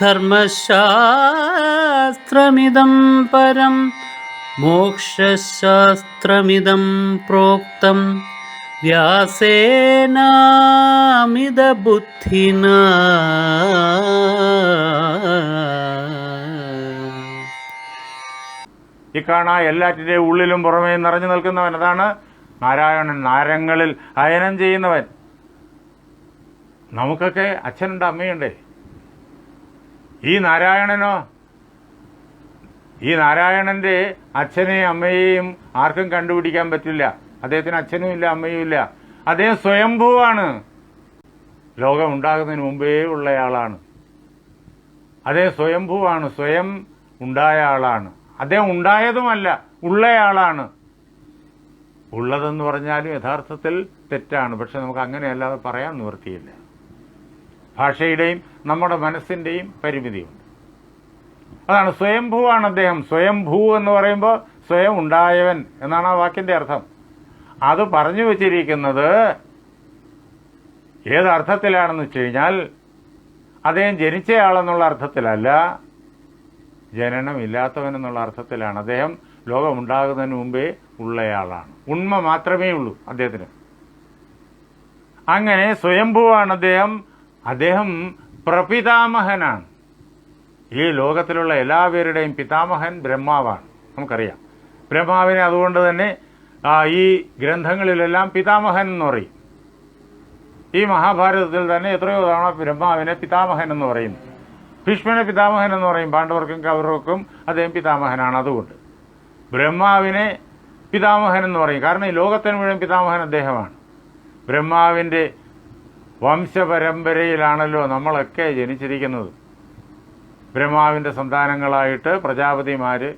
ധർമ്മശാസ്ത്രമിദം പരം മോക്ഷശാസ്ത്രമിതം പ്രോക്തം. വ്യാസേനാമിതബുദ്ധിന. ഇക്കാണ എല്ലാറ്റിന്റെ ഉള്ളിലും പുറമേ നിറഞ്ഞു നിൽക്കുന്നവൻ അതാണ് നാരായണൻ. നാരങ്ങളിൽ അയനം ചെയ്യുന്നവൻ. നമുക്കൊക്കെ അച്ഛനുണ്ട് അമ്മയുണ്ട്. ഈ നാരായണനോ? ഈ നാരായണന്റെ അച്ഛനെയും അമ്മയെയും ആർക്കും കണ്ടുപിടിക്കാൻ പറ്റില്ല. അദ്ദേഹത്തിന് അച്ഛനും ഇല്ല അമ്മയും ഇല്ല. അദ്ദേഹം സ്വയംഭൂവാണ്. ലോകം ഉണ്ടാകുന്നതിന് മുമ്പേ ഉള്ളയാളാണ്. അദ്ദേഹം സ്വയംഭൂവാണ് സ്വയം ഉണ്ടായ ആളാണ്. അദ്ദേഹം ഉണ്ടായതുമല്ല ഉള്ളയാളാണ്. ഉള്ളതെന്ന് പറഞ്ഞാലും യഥാർത്ഥത്തിൽ തെറ്റാണ്. പക്ഷെ നമുക്ക് അങ്ങനെയല്ലാതെ പറയാൻ നിവൃത്തിയില്ല. ഭാഷയുടെയും നമ്മുടെ മനസ്സിന്റെയും പരിമിതിയുണ്ട്. അതാണ് സ്വയംഭൂവാണ് അദ്ദേഹം. സ്വയംഭൂ എന്ന് പറയുമ്പോൾ സ്വയം ഉണ്ടായവൻ എന്നാണ് ആ വാക്കിന്റെ അർത്ഥം. അത് പറഞ്ഞു വച്ചിരിക്കുന്നത് ഏതർത്ഥത്തിലാണെന്ന് വെച്ച് കഴിഞ്ഞാൽ അദ്ദേഹം ജനിച്ചയാളെന്നുള്ള അർത്ഥത്തിലല്ല ജനനമില്ലാത്തവൻ എന്നുള്ള അർത്ഥത്തിലാണ്. അദ്ദേഹം ലോകമുണ്ടാകുന്നതിന് മുമ്പേ ഉള്ളയാളാണ്. ഉണ്മ മാത്രമേ ഉള്ളൂ അദ്ദേഹത്തിന്. അങ്ങനെ സ്വയംഭൂവാണ് അദ്ദേഹം അദ്ദേഹം പ്രപിതാമഹനാണ്. ഈ ലോകത്തിലുള്ള എല്ലാവരുടെയും പിതാമഹൻ ബ്രഹ്മാവാണ്. നമുക്കറിയാം. ബ്രഹ്മാവിനെ അതുകൊണ്ട് തന്നെ ഈ ഗ്രന്ഥങ്ങളിലെല്ലാം പിതാമഹൻ എന്ന് പറയും. ഈ മഹാഭാരതത്തിൽ തന്നെ എത്രയോ തവണ ബ്രഹ്മാവിനെ പിതാമഹൻ എന്ന് പറയുന്നു. ഭീഷ്മനെ പിതാമഹൻ എന്ന് പറയും. പാണ്ഡവർക്കും കൗരവർക്കും അദ്ദേഹം പിതാമഹനാണ് അതുകൊണ്ട്. ബ്രഹ്മാവിനെ പിതാമഹൻ എന്ന് പറയും. കാരണം ഈ ലോകത്തിന് മുഴുവൻ പിതാമഹൻ അദ്ദേഹമാണ്. ബ്രഹ്മാവിന്റെ വംശപരമ്പരയിലാണല്ലോ നമ്മളൊക്കെ ജനിച്ചിരിക്കുന്നത്. ബ്രഹ്മാവിന്റെ സന്താനങ്ങളായിട്ട് പ്രജാപതിമാർ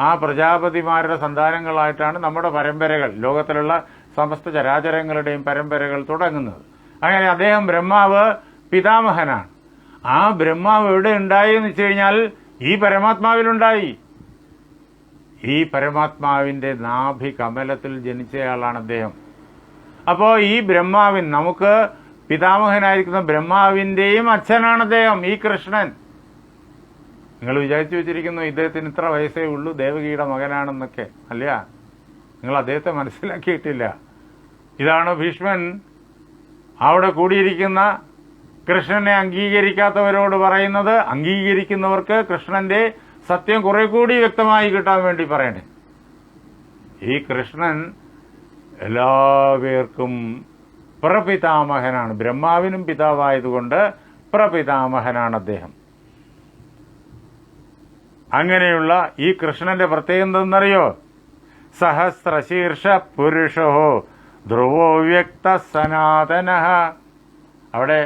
ആ പ്രജാപതിമാരുടെ സന്താനങ്ങളായിട്ടാണ് നമ്മുടെ പരമ്പരകൾ ലോകത്തിലുള്ള സമസ്ത ചരാചരങ്ങളുടെയും പരമ്പരകൾ തുടങ്ങുന്നത്. അങ്ങനെ അദ്ദേഹം ബ്രഹ്മാവ് പിതാമഹനാണ്. ആ ബ്രഹ്മാവ് എവിടെ ഉണ്ടായി എന്ന് വെച്ച് കഴിഞ്ഞാൽ ഈ പരമാത്മാവിലുണ്ടായി. ഈ പരമാത്മാവിന്റെ നാഭി കമലത്തിൽ ജനിച്ചയാളാണ് അദ്ദേഹം. അപ്പോൾ ഈ ബ്രഹ്മാവിൻ നമുക്ക് പിതാമഹനായിരിക്കുന്ന ബ്രഹ്മാവിന്റെയും അച്ഛനാണ് അദ്ദേഹം ഈ കൃഷ്ണൻ. നിങ്ങൾ വിചാരിച്ചു വെച്ചിരിക്കുന്നു ഇദ്ദേഹത്തിന് ഇത്ര വയസ്സേ ഉള്ളൂ ദേവകിയുടെ മകനാണെന്നൊക്കെ അല്ല നിങ്ങൾ അദ്ദേഹത്തെ മനസ്സിലാക്കിയിട്ടില്ല. ഇതാണ് ഭീഷ്മൻ അവിടെ കൂടിയിരിക്കുന്ന കൃഷ്ണനെ അംഗീകരിക്കാത്തവരോട് പറയുന്നത്. അംഗീകരിക്കുന്നവർക്ക് കൃഷ്ണന്റെ സത്യം കുറെ കൂടി വ്യക്തമായി കിട്ടാൻ വേണ്ടി പറയണേ. ഈ കൃഷ്ണൻ എല്ലാവർക്കും പ്രപിതാമഹനാണ്. ബ്രഹ്മാവിനും പിതാവായതുകൊണ്ട് പ്രപിതാമഹനാണ് അദ്ദേഹം. അങ്ങനെയുള്ള ഈ കൃഷ്ണന്റെ പ്രത്യേകം എന്തെന്നറിയോ? സഹസ്രശീർഷ പുരുഷോ ധ്രുവോ വ്യക്ത സനാതന അവിടെ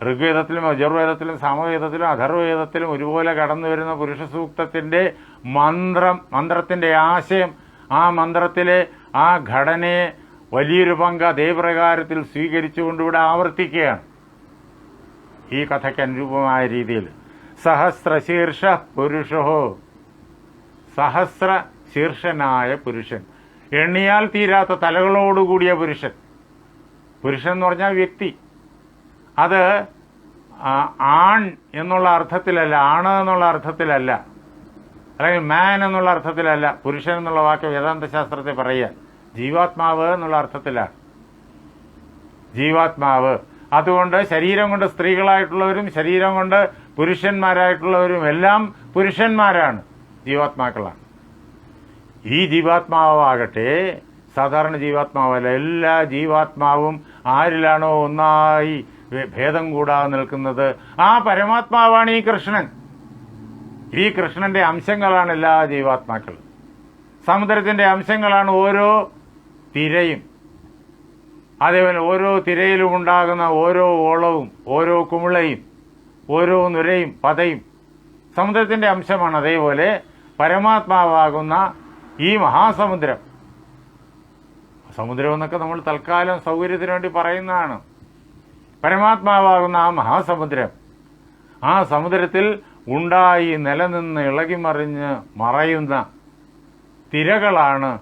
ഋഗ്വേദത്തിലും യജുർവേദത്തിലും സാമവേദത്തിലും അധർവേദത്തിലും ഒരുപോലെ കടന്നു വരുന്ന പുരുഷ സൂക്തത്തിന്റെ മന്ത്രം മന്ത്രത്തിന്റെ ആശയം ആ മന്ത്രത്തിലെ ആ ഘടനയെ വലിയൊരു പങ്ക് അതേപ്രകാരത്തിൽ സ്വീകരിച്ചുകൊണ്ട് ഇവിടെ ആവർത്തിക്കുകയാണ്. ഈ കഥയ്ക്ക് അനുരൂപമായ രീതിയിൽ സഹസ്രശീർഷ പുരുഷോ. സഹസ്ര ശീർഷനായ പുരുഷൻ. എണ്ണിയാൽ തീരാത്ത തലകളോടുകൂടിയ പുരുഷൻ. പുരുഷൻ എന്ന് പറഞ്ഞാൽ വ്യക്തി. അത് ആൺ എന്നുള്ള അർത്ഥത്തിലല്ല ആണ് എന്നുള്ള അർത്ഥത്തിലല്ല അല്ലെങ്കിൽ മാൻ എന്നുള്ള അർത്ഥത്തിലല്ല പുരുഷൻ എന്നുള്ള വാക്ക് വേദാന്ത ശാസ്ത്രത്തെ പറയുക. ജീവാത്മാവ് എന്നുള്ള അർത്ഥത്തിലാണ്. ജീവാത്മാവ്. അതുകൊണ്ട് ശരീരം കൊണ്ട് സ്ത്രീകളായിട്ടുള്ളവരും ശരീരം കൊണ്ട് പുരുഷന്മാരായിട്ടുള്ളവരും എല്ലാം പുരുഷന്മാരാണ് ജീവാത്മാക്കളാണ്. ഈ ജീവാത്മാവാകട്ടെ സാധാരണ ജീവാത്മാവല്ല എല്ലാ ജീവാത്മാവും ആരിലാണോ ഒന്നായി ഭേദം കൂടാതെ നിൽക്കുന്നത്? ആ പരമാത്മാവാണ് ഈ കൃഷ്ണൻ. ഈ കൃഷ്ണന്റെ അംശങ്ങളാണ് എല്ലാ ജീവാത്മാക്കളും. സമുദ്രത്തിന്റെ അംശങ്ങളാണ് ഓരോ തിരയും. അതേപോലെ ഓരോ തിരയിലും ഉണ്ടാകുന്ന ഓരോ ഓളവും ഓരോ കുമിളയും ഓരോ നുരയും പതയും. സമുദ്രത്തിന്റെ അംശമാണ് അതേപോലെ പരമാത്മാവാകുന്ന ഈ മഹാസമുദ്രം. സമുദ്രം എന്നൊക്കെ നമ്മൾ തൽക്കാലം സൗകര്യത്തിന് വേണ്ടി പറയുന്നതാണ്. പരമാത്മാവാകുന്ന ആ മഹാസമുദ്രം. ആ സമുദ്രത്തിൽ ഉണ്ടായി നിലനിന്ന് ഇളകിമറിഞ്ഞ് മറയുന്ന തിരകളാണ്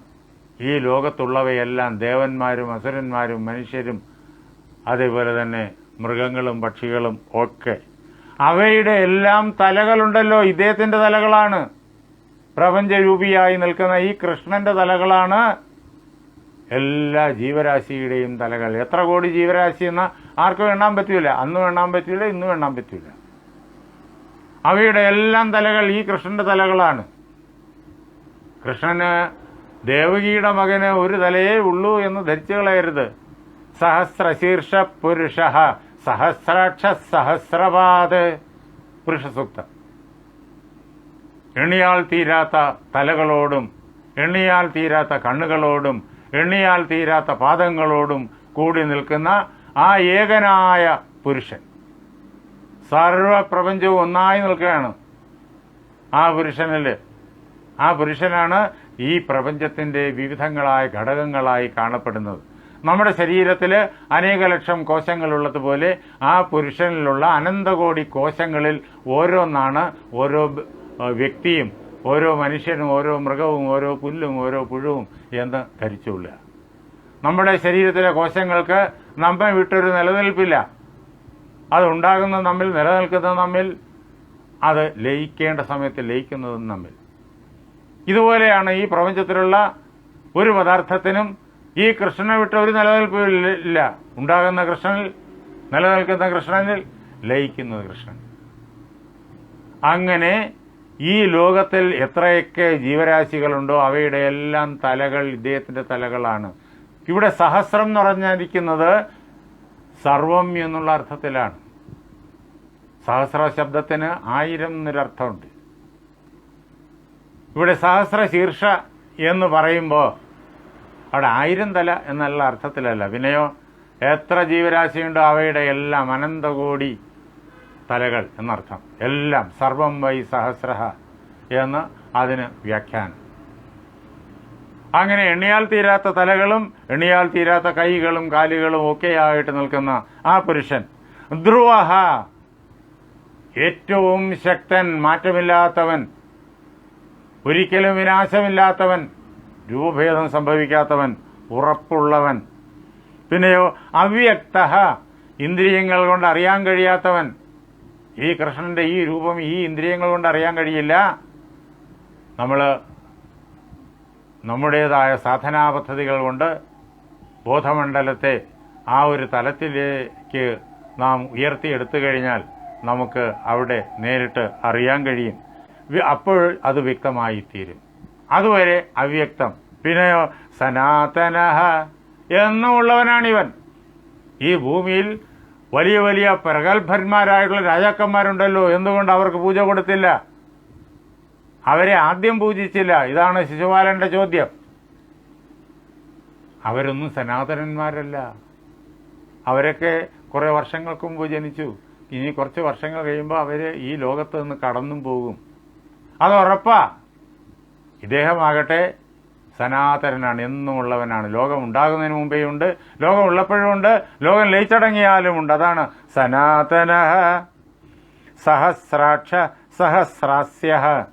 ഈ ലോകത്തുള്ളവയെല്ലാം ദേവന്മാരും അസുരന്മാരും മനുഷ്യരും അതേപോലെ തന്നെ മൃഗങ്ങളും പക്ഷികളും ഒക്കെ. അവയുടെ എല്ലാം തലകളുണ്ടല്ലോ. ഇദ്ദേഹത്തിന്റെ തലകളാണ്. പ്രപഞ്ചരൂപിയായി നിൽക്കുന്ന ഈ കൃഷ്ണന്റെ തലകളാണ് എല്ലാ ജീവരാശിയുടെയും തലകൾ. എത്ര കോടി ജീവരാശി എന്ന ആർക്കും എണ്ണാൻ പറ്റൂല. അന്നും എണ്ണാൻ പറ്റൂല ഇന്നും എണ്ണാൻ പറ്റൂല. അവയുടെ എല്ലാം തലകൾ ഈ കൃഷ്ണന്റെ തലകളാണ്. കൃഷ്ണന് ദേവകിയുടെ മകന് ഒരു തലയേ ഉള്ളൂ എന്ന് ധരിച്ചു കളയരുത് സഹസ്രശീർഷ പുരുഷ സഹസ്രാക്ഷ സഹസ്രപാത് പുരുഷ സൂക്തം എണ്ണിയാൽ തീരാത്ത തലകളോടും എണ്ണിയാൽ തീരാത്ത കണ്ണുകളോടും എണ്ണിയാൽ തീരാത്ത പാദങ്ങളോടും കൂടി നിൽക്കുന്ന ആ ഏകനായ പുരുഷൻ. സർവപ്രപഞ്ചവും ഒന്നായി നിൽക്കുകയാണ്. ആ പുരുഷനിൽ ആ പുരുഷനാണ് ഈ പ്രപഞ്ചത്തിന്റെ വിവിധങ്ങളായ ഘടകങ്ങളായി കാണപ്പെടുന്നത്. നമ്മുടെ ശരീരത്തിൽ അനേക ലക്ഷം കോശങ്ങളുള്ളതുപോലെ ആ പുരുഷനിലുള്ള അനന്തകോടി കോശങ്ങളിൽ ഓരോന്നാണ് ഓരോ വ്യക്തിയും ഓരോ മനുഷ്യനും ഓരോ മൃഗവും ഓരോ പുല്ലും ഓരോ പുഴുവും എന്ന് ധരിച്ചുകൊള്ളുക. നമ്മുടെ ശരീരത്തിലെ കോശങ്ങൾക്ക് നമ്മെ വിട്ടൊരു നിലനിൽപ്പില്ല. അതുണ്ടാകുന്ന നമ്മിൽ നിലനിൽക്കുന്ന നമ്മിൽ അത് ലയിക്കേണ്ട സമയത്ത് ലയിക്കുന്നതും നമ്മിൽ. ഇതുപോലെയാണ് ഈ പ്രപഞ്ചത്തിലുള്ള ഒരു പദാർത്ഥത്തിനും ഈ കൃഷ്ണനെ വിട്ട ഒരു നിലനിൽപ്പ് ഇല്ല ഉണ്ടാകുന്ന കൃഷ്ണനിൽ നിലനിൽക്കുന്ന കൃഷ്ണനിൽ ലയിക്കുന്നത് കൃഷ്ണൻ. അങ്ങനെ ഈ ലോകത്തിൽ എത്രയൊക്കെ ജീവരാശികളുണ്ടോ അവയുടെ എല്ലാം തലകൾ ഇദ്ദേഹത്തിന്റെ തലകളാണ്. ഇവിടെ സഹസ്രം എന്ന് പറഞ്ഞിരിക്കുന്നത് സർവം എന്നുള്ള അർത്ഥത്തിലാണ്. സഹസ്ര ശബ്ദത്തിന് ആയിരം എന്നൊരർത്ഥമുണ്ട്. ഇവിടെ സഹസ്ര ശീർഷ എന്ന് പറയുമ്പോൾ അവിടെ ആയിരം തല എന്നുള്ള അർത്ഥത്തിലല്ല. പിന്നെയോ എത്ര ജീവരാശിയുണ്ടോ അവയുടെ എല്ലാം അനന്തകോടി തലകൾ എന്നർത്ഥം. എല്ലാം സർവം വൈ സഹസ്ര എന്ന് അതിന് വ്യാഖ്യാനം. അങ്ങനെ എണ്ണിയാൽ തീരാത്ത തലകളും എണ്ണിയാൽ തീരാത്ത കൈകളും കാലുകളും ഒക്കെയായിട്ട് നിൽക്കുന്ന ആ പുരുഷൻ ധ്രുവഹ. ഏറ്റവും ശക്തൻ മാറ്റമില്ലാത്തവൻ ഒരിക്കലും വിനാശമില്ലാത്തവൻ രൂപഭേദം സംഭവിക്കാത്തവൻ ഉറപ്പുള്ളവൻ. പിന്നെയോ അവ്യക്ത ഇന്ദ്രിയങ്ങൾ കൊണ്ട് അറിയാൻ കഴിയാത്തവൻ. ഈ കൃഷ്ണന്റെ ഈ രൂപം ഈ ഇന്ദ്രിയങ്ങൾ കൊണ്ട് അറിയാൻ കഴിയില്ല. നമ്മൾ നമ്മുടേതായ സാധനാ പദ്ധതികൾ കൊണ്ട് ബോധമണ്ഡലത്തെ ആ ഒരു തലത്തിലേക്ക് നാം ഉയർത്തിയെടുത്തു കഴിഞ്ഞാൽ നമുക്ക് അവിടെ നേരിട്ട് അറിയാൻ കഴിയും. അപ്പോൾ അത് വ്യക്തമായി തീരും അതുവരെ അവ്യക്തം. പിന്നെയോ സനാതനഹ എന്നുള്ളവനാണിവൻ. ഈ ഭൂമിയിൽ വലിയ വലിയ പ്രഗത്ഭന്മാരായിട്ടുള്ള രാജാക്കന്മാരുണ്ടല്ലോ. എന്തുകൊണ്ട് അവർക്ക് പൂജ കൊടുത്തില്ല? അവരെ ആദ്യം പൂജിച്ചില്ല. ഇതാണ് ശിശുപാലന്റെ ചോദ്യം. അവരൊന്നും സനാതനന്മാരല്ല. അവരൊക്കെ കുറേ വർഷങ്ങൾക്ക് മുമ്പ് ജനിച്ചു. ഇനി കുറച്ച് വർഷങ്ങൾ കഴിയുമ്പോൾ അവർ ഈ ലോകത്ത് നിന്ന് കടന്നും പോകും. അത് ഉറപ്പാ. ഇദ്ദേഹമാകട്ടെ സനാതനനാണ് എന്നും ഉള്ളവനാണ് ലോകം ഉണ്ടാകുന്നതിന് മുമ്പേ ഉണ്ട് ലോകം ഉള്ളപ്പോഴും ഉണ്ട് ലോകം ലയിച്ചടങ്ങിയാലും ഉണ്ട് അതാണ് സനാതന. സഹസ്രാക്ഷ സഹസ്രാസ്യ.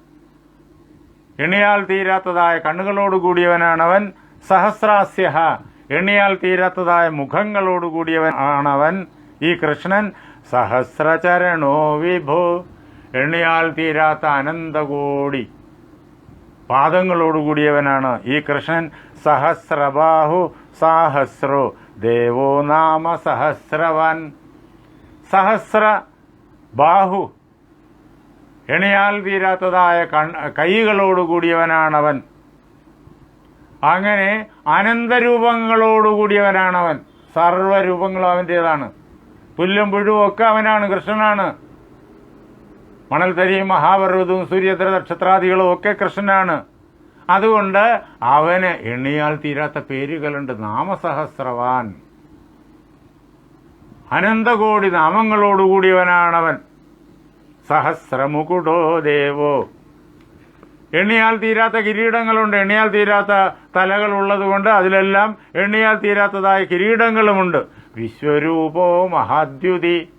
എണ്ണിയാൽ തീരാത്തതായ കണ്ണുകളോട് കൂടിയവനാണവൻ സഹസ്രാസ്യ. എണ്ണിയാൽ തീരാത്തതായ മുഖങ്ങളോട് കൂടിയവൻ ആണവൻ ഈ കൃഷ്ണൻ. സഹസ്രചരണോ വിഭോ. എണ്ണിയാൽ തീരാത്ത അനന്തകോടി. പാദങ്ങളോട് കൂടിയവനാണ് ഈ കൃഷ്ണൻ. സഹസ്രബാഹു സാഹസ്രോ ദേവോ നാമ സഹസ്രവാൻ. സഹസ്ര ബാഹു എണിയാൽ തീരാത്തതായ കൺ കൈകളോടുകൂടിയവനാണവൻ. അങ്ങനെ അനന്തരൂപങ്ങളോടുകൂടിയവനാണവൻ. സർവരൂപങ്ങളും അവന്റേതാണ് പുല്ലും പുഴുവും ഒക്കെ അവനാണ് കൃഷ്ണനാണ്. മണൽത്തരിയും മഹാപർവതവും സൂര്യദ്ര നക്ഷത്രാദികളും ഒക്കെ കൃഷ്ണനാണ്. അതുകൊണ്ട് അവന് എണ്ണിയാൽ തീരാത്ത പേരുകളുണ്ട്. നാമസഹസ്രവാൻ. അനന്തകോടി നാമങ്ങളോടുകൂടിയവനാണവൻ. സഹസ്രമുകുടോ ദേവോ. എണ്ണിയാൽ തീരാത്ത കിരീടങ്ങളുണ്ട്. എണ്ണിയാൽ തീരാത്ത തലകൾ ഉള്ളതുകൊണ്ട് അതിലെല്ലാം എണ്ണിയാൽ തീരാത്തതായ കിരീടങ്ങളുമുണ്ട്. വിശ്വരൂപോ മഹാദ്യുതി.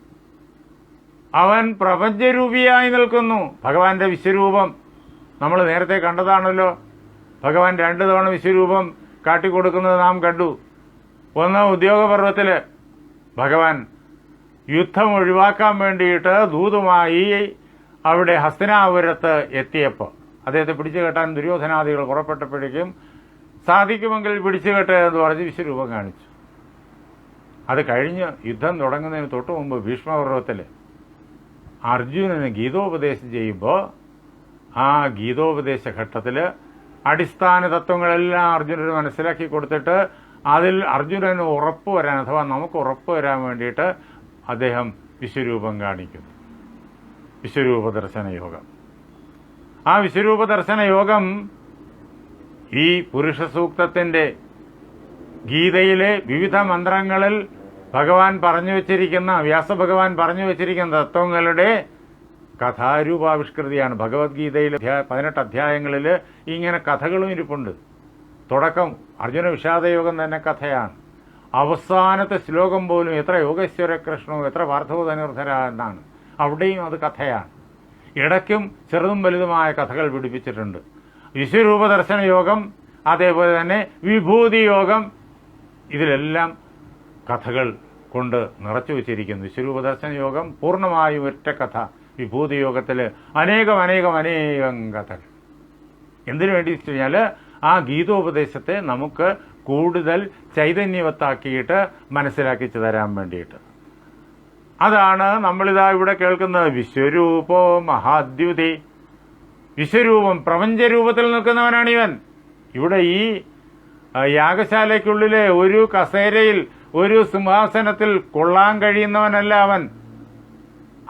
അവൻ പ്രപഞ്ചരൂപിയായി നിൽക്കുന്നു. ഭഗവാന്റെ വിശ്വരൂപം നമ്മൾ നേരത്തെ കണ്ടതാണല്ലോ. ഭഗവാൻ രണ്ടു തവണ വിശ്വരൂപം കാട്ടിക്കൊടുക്കുന്നത് നാം കണ്ടു. ഒന്ന് ഉദ്യോഗപർവത്തിൽ ഭഗവാൻ യുദ്ധം ഒഴിവാക്കാൻ വേണ്ടിയിട്ട് ദൂതുമായി അവിടെ ഹസ്തനാപുരത്ത് എത്തിയപ്പോൾ അദ്ദേഹത്തെ പിടിച്ചു കെട്ടാൻ ദുര്യോധനാദികൾ പുറപ്പെട്ടപ്പോഴേക്കും സാധിക്കുമെങ്കിൽ പിടിച്ചു കെട്ടുക എന്ന് പറഞ്ഞ് വിശ്വരൂപം കാണിച്ചു. അത് കഴിഞ്ഞ് യുദ്ധം തുടങ്ങുന്നതിന് തൊട്ട് മുമ്പ് ഭീഷ്മപർവത്തിൽ അർജുനന് ഗീതോപദേശം ചെയ്യുമ്പോൾ ആ ഗീതോപദേശ ഘട്ടത്തിൽ അടിസ്ഥാന തത്വങ്ങളെല്ലാം അർജുനന് മനസ്സിലാക്കി കൊടുത്തിട്ട് അതിൽ അർജുനന് ഉറപ്പ് വരാൻ അഥവാ നമുക്ക് ഉറപ്പ് വരാൻ വേണ്ടിയിട്ട് അദ്ദേഹം വിശ്വരൂപം കാണിക്കുന്നു. വിശ്വരൂപ ദർശന യോഗം. ആ വിശ്വരൂപ ദർശന യോഗം ഈ പുരുഷ സൂക്തത്തിന്റെ ഗീതയിലെ വിവിധ മന്ത്രങ്ങളിൽ ഭഗവാൻ പറഞ്ഞു വച്ചിരിക്കുന്ന വ്യാസഭഗവാൻ പറഞ്ഞു വെച്ചിരിക്കുന്ന തത്വങ്ങളുടെ കഥാരൂപാവിഷ്കൃതിയാണ്. ഭഗവത്ഗീതയിൽ പതിനെട്ട് അധ്യായങ്ങളിൽ ഇങ്ങനെ കഥകളും ഇരിപ്പുണ്ട്. തുടക്കം അർജുന വിഷാദയോഗം തന്നെ കഥയാണ്. അവസാനത്തെ ശ്ലോകം പോലും എത്ര യോഗേശ്വര കൃഷ്ണവും എത്ര പാർത്ഥവധനുർധര എന്നാണ്. അവിടെയും അത് കഥയാണ്. ഇടയ്ക്കും ചെറുതും വലുതുമായ കഥകൾ പിടിപ്പിച്ചിട്ടുണ്ട്. വിശ്വരൂപ ദർശന യോഗം അതേപോലെ തന്നെ വിഭൂതി യോഗം ഇതിലെല്ലാം കഥകൾ കൊണ്ട് നിറച്ചു വെച്ചിരിക്കുന്നു. വിശ്വരൂപ ദർശന യോഗം പൂർണമായും ഒറ്റ കഥ. വിഭൂതി യോഗത്തിൽ അനേകം അനേകം അനേകം കഥകൾ. എന്തിനു വേണ്ടി വെച്ച് കഴിഞ്ഞാൽ ആ ഗീതോപദേശത്തെ നമുക്ക് കൂടുതൽ ചൈതന്യവത്താക്കിയിട്ട് മനസ്സിലാക്കിച്ചു തരാൻ വേണ്ടിയിട്ട്. അതാണ് നമ്മളിതാ ഇവിടെ കേൾക്കുന്നത്. വിശ്വരൂപോ മഹാദ്യുതി. വിശ്വരൂപം പ്രപഞ്ചരൂപത്തിൽ നിൽക്കുന്നവനാണ് ഇവൻ ഇവിടെ ഈ യാഗശാലയ്ക്കുള്ളിലെ ഒരു കസേരയിൽ ഒരു സിംഹാസനത്തിൽ കൊള്ളാൻ കഴിയുന്നവനല്ല അവൻ.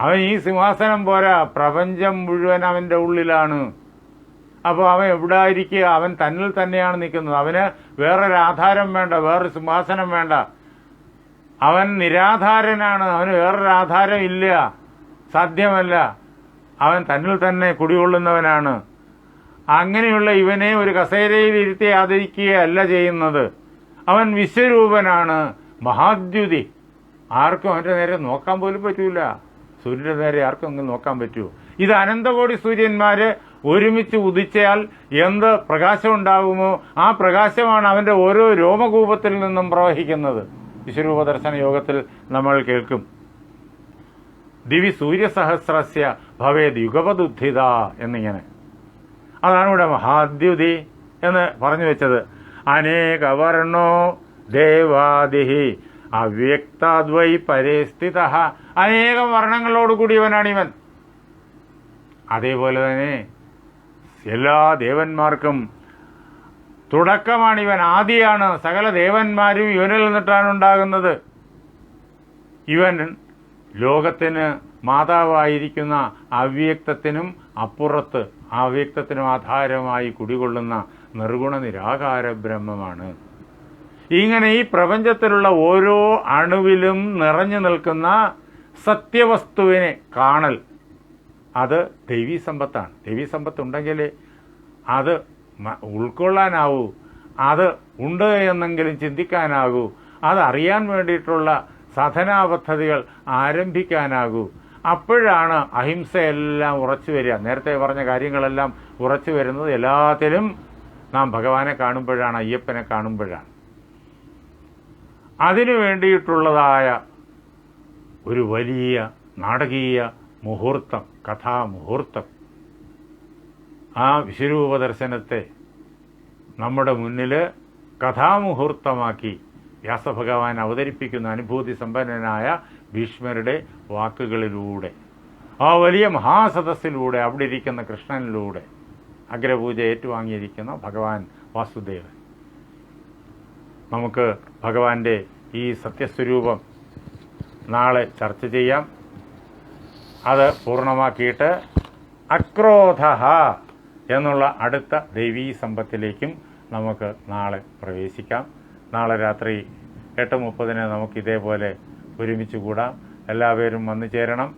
അവൻ ഈ സിംഹാസനം പോരാ. പ്രപഞ്ചം മുഴുവൻ അവന്റെ ഉള്ളിലാണ്. അപ്പോൾ അവൻ എവിടെ ആയിരിക്കുക അവൻ തന്നിൽ തന്നെയാണ് നിൽക്കുന്നത്. അവന് വേറൊരു ആധാരം വേണ്ട വേറൊരു സിംഹാസനം വേണ്ട. അവൻ നിരാധാരനാണ്. അവന് വേറൊരു ആധാരം ഇല്ല. സാധ്യമല്ല. അവൻ തന്നിൽ തന്നെ കുടികൊള്ളുന്നവനാണ്. അങ്ങനെയുള്ള ഇവനെ ഒരു കസേരയിൽ ഇരുത്തി ആദരിക്കുകയല്ല ചെയ്യുന്നത്. അവൻ വിശ്വരൂപനാണ്. മഹാദ്യുതി. ആർക്കും അവന്റെ നേരെ നോക്കാൻ പോലും പറ്റൂല. സൂര്യന്റെ നേരെ ആർക്കെങ്കിലും നോക്കാൻ പറ്റുമോ ഇത് അനന്തകോടി സൂര്യന്മാർ ഒരുമിച്ച് ഉദിച്ചാൽ എന്ത് പ്രകാശം ഉണ്ടാകുമോ? ആ പ്രകാശമാണ് അവന്റെ ഓരോ രോമകൂപത്തിൽ നിന്നും പ്രവഹിക്കുന്നത്. വിശ്വരൂപ ദർശന യോഗത്തിൽ നമ്മൾ കേൾക്കും. ദിവി സൂര്യസഹസ്രസ്യ ഭവേദ് യുഗപദുദ്ധിത എന്നിങ്ങനെ. അതാണ് ഇവിടെ മഹാദ്യുതി എന്ന് പറഞ്ഞു വെച്ചത്. അനേകവർണോ ദേവാദിഹി. അവ്യക്താദ്വൈ പരേസ്ഥിത അനേകം വർണങ്ങളോട് കൂടിയവനാണ് ഇവൻ അതേപോലെ തന്നെ എല്ലാ ദേവന്മാർക്കും തുടക്കമാണ് ഇവൻ ആദിയാണ് സകല ദേവന്മാരും ഇവനിൽ നിന്നിട്ടാണ് ഉണ്ടാകുന്നത് ഇവൻ ലോകത്തിന് മാതാവായിരിക്കുന്ന അവ്യക്തത്തിനും അപ്പുറത്ത് അവ്യക്തത്തിനും ആധാരമായി കുടികൊള്ളുന്ന നിർഗുണ നിരാകാര ബ്രഹ്മമാണ് ഇങ്ങനെ ഈ പ്രപഞ്ചത്തിലുള്ള ഓരോ അണുവിലും നിറഞ്ഞു നിൽക്കുന്ന സത്യവസ്തുവിനെ കാണൽ അത് ദൈവീ സമ്പത്താണ്. ദൈവീ സമ്പത്ത് ഉണ്ടെങ്കിൽ അത് ഉൾക്കൊള്ളാനാവൂ അത് ഉണ്ട് എന്നെങ്കിലും ചിന്തിക്കാനാകൂ അതറിയാൻ വേണ്ടിയിട്ടുള്ള സാധനാ പദ്ധതികൾ ആരംഭിക്കാനാകൂ. അപ്പോഴാണ് അഹിംസയെല്ലാം ഉറച്ചു വരിക. നേരത്തെ പറഞ്ഞ കാര്യങ്ങളെല്ലാം ഉറച്ചു വരുന്നത് എല്ലാത്തിലും നാം ഭഗവാനെ കാണുമ്പോഴാണ് അയ്യപ്പനെ കാണുമ്പോഴാണ്. അതിനു വേണ്ടിയിട്ടുള്ളതായ ഒരു വലിയ നാടകീയ മുഹൂർത്തം കഥാമുഹൂർത്തം. ആ വിശ്വരൂപ ദർശനത്തെ നമ്മുടെ മുന്നിൽ കഥാമുഹൂർത്തമാക്കി വ്യാസഭഗവാൻ അവതരിപ്പിക്കുന്ന അനുഭൂതി സമ്പന്നനായ ഭീഷ്മരുടെ വാക്കുകളിലൂടെ ആ വലിയ മഹാസദസ്സിലൂടെ അവിടെ ഇരിക്കുന്ന കൃഷ്ണനിലൂടെ അഗ്രപൂജ ഏറ്റുവാങ്ങിയിരിക്കുന്ന ഭഗവാൻ വാസുദേവൻ. നമുക്ക് ഭഗവാന്റെ ഈ സത്യസ്വരൂപം നാളെ ചർച്ച ചെയ്യാം. അത് പൂർണമാക്കിയിട്ട് അക്രോധ എന്നുള്ള അടുത്ത ദൈവീ സമ്പത്തിലേക്കും നമുക്ക് നാളെ പ്രവേശിക്കാം. നാളെ രാത്രി എട്ട് മുപ്പതിന് നമുക്ക് ഇതേപോലെ ഒരുമിച്ച് കൂടാം. എല്ലാവരും വന്നു ചേരണം.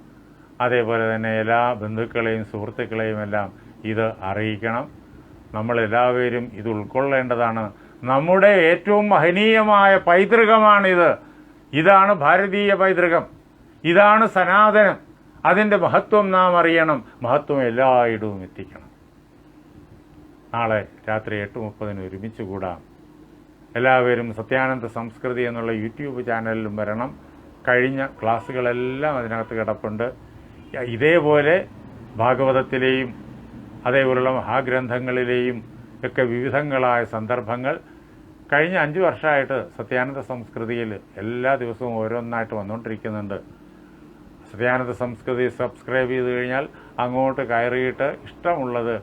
അതേപോലെ തന്നെ എല്ലാ ബന്ധുക്കളെയും സുഹൃത്തുക്കളെയും എല്ലാം ഇത് അറിയിക്കണം. നമ്മളെല്ലാവരും ഇത് ഉൾക്കൊള്ളേണ്ടതാണ്. നമ്മുടെ ഏറ്റവും മഹനീയമായ പൈതൃകമാണിത്. ഇതാണ് ഭാരതീയ പൈതൃകം. ഇതാണ് സനാതനം. അതിന്റെ മഹത്വം നാം അറിയണം. മഹത്വം എല്ലായിടവും എത്തിക്കണം. നാളെ രാത്രി എട്ട് മുപ്പതിന് ഒരുമിച്ച് കൂടാം. എല്ലാവരും സത്യാനന്ദ സംസ്കൃതി എന്നുള്ള യൂട്യൂബ് ചാനലിലും വരണം. കഴിഞ്ഞ ക്ലാസ്സുകളെല്ലാം അതിനകത്ത് കിടപ്പുണ്ട്. ഇതേപോലെ ഭാഗവതത്തിലെയും അതേപോലുള്ള മഹാഗ്രന്ഥങ്ങളിലെയും ഒക്കെ വിവിധങ്ങളായ സന്ദർഭങ്ങൾ കഴിഞ്ഞ അഞ്ച് വർഷമായിട്ട് സത്യാനന്ദ സംസ്കൃതിയിൽ എല്ലാ ദിവസവും ഓരോന്നായിട്ട് വന്നുകൊണ്ടിരിക്കുന്നുണ്ട് സത്യാനന്ദ സംസ്കൃതി സബ്സ്ക്രൈബ് ചെയ്ത് കഴിഞ്ഞാൽ അങ്ങോട്ട് കയറിയിട്ട് ഇഷ്ടമുള്ളത്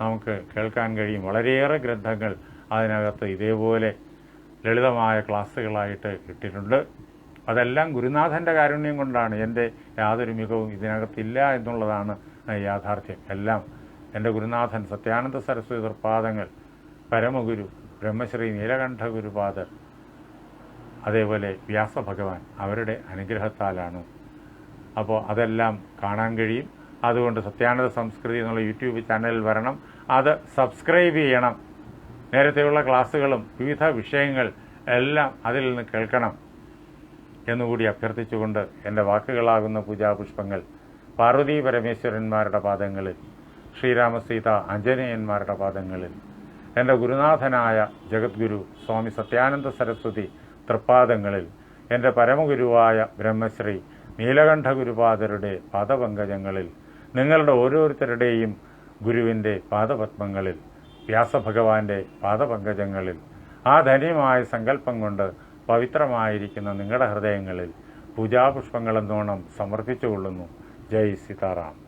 നമുക്ക് കേൾക്കാൻ കഴിയും. വളരെയേറെ ഗ്രന്ഥങ്ങൾ അതിനകത്ത് ഇതേപോലെ ലളിതമായ ക്ലാസ്സുകളായിട്ട് കിട്ടിയിട്ടുണ്ട് അതെല്ലാം ഗുരുനാഥന്റെ കാരുണ്യം കൊണ്ടാണ്. എന്റെ യാതൊരു മികവും ഇതിനകത്തില്ല എന്നുള്ളതാണ് യാഥാർത്ഥ്യം. എല്ലാം എന്റെ ഗുരുനാഥൻ സത്യാനന്ദ സരസ്വതി തൃപ്പാദങ്ങൾ പരമഗുരു ബ്രഹ്മശ്രീ നീലകണ്ഠ ഗുരുപാദർ അതേപോലെ വ്യാസഭഗവാൻ അവരുടെ അനുഗ്രഹത്താലാണ്. അപ്പോൾ അതെല്ലാം കാണാൻ കഴിയും. അതുകൊണ്ട് സത്യാനന്ദ സംസ്കൃതി എന്നുള്ള യൂട്യൂബ് ചാനലിൽ വരണം. അത് സബ്സ്ക്രൈബ് ചെയ്യണം. നേരത്തെയുള്ള ക്ലാസ്സുകളും വിവിധ വിഷയങ്ങൾ എല്ലാം അതിൽ നിന്ന് കേൾക്കണം എന്നുകൂടി അഭ്യർത്ഥിച്ചുകൊണ്ട് എന്റെ വാക്കുകളാകുന്ന പൂജാപുഷ്പങ്ങൾ പാർവതീ പരമേശ്വരന്മാരുടെ പാദങ്ങളിൽ ശ്രീരാമസീത അഞ്ജനേയന്മാരുടെ പാദങ്ങളിൽ എന്റെ ഗുരുനാഥനായ ജഗദ്ഗുരു സ്വാമി സത്യാനന്ദ സരസ്വതി തൃപ്പാദങ്ങളിൽ എന്റെ പരമഗുരുവായ ബ്രഹ്മശ്രീ നീലകണ്ഠ ഗുരുപാദരുടെ പാദപങ്കജങ്ങളിൽ നിങ്ങളുടെ ഓരോരുത്തരുടെയും ഗുരുവിന്റെ പാദപത്മങ്ങളിൽ വ്യാസഭഗവാന്റെ പാദപങ്കജങ്ങളിൽ ആ ധന്യമായ സങ്കല്പം കൊണ്ട് പവിത്രമായിരിക്കുന്ന നിങ്ങളുടെ ഹൃദയങ്ങളിൽ പൂജാപുഷ്പങ്ങളെന്നോണം സമർപ്പിച്ചുകൊള്ളുന്നു. ജയ് സീതാറാം.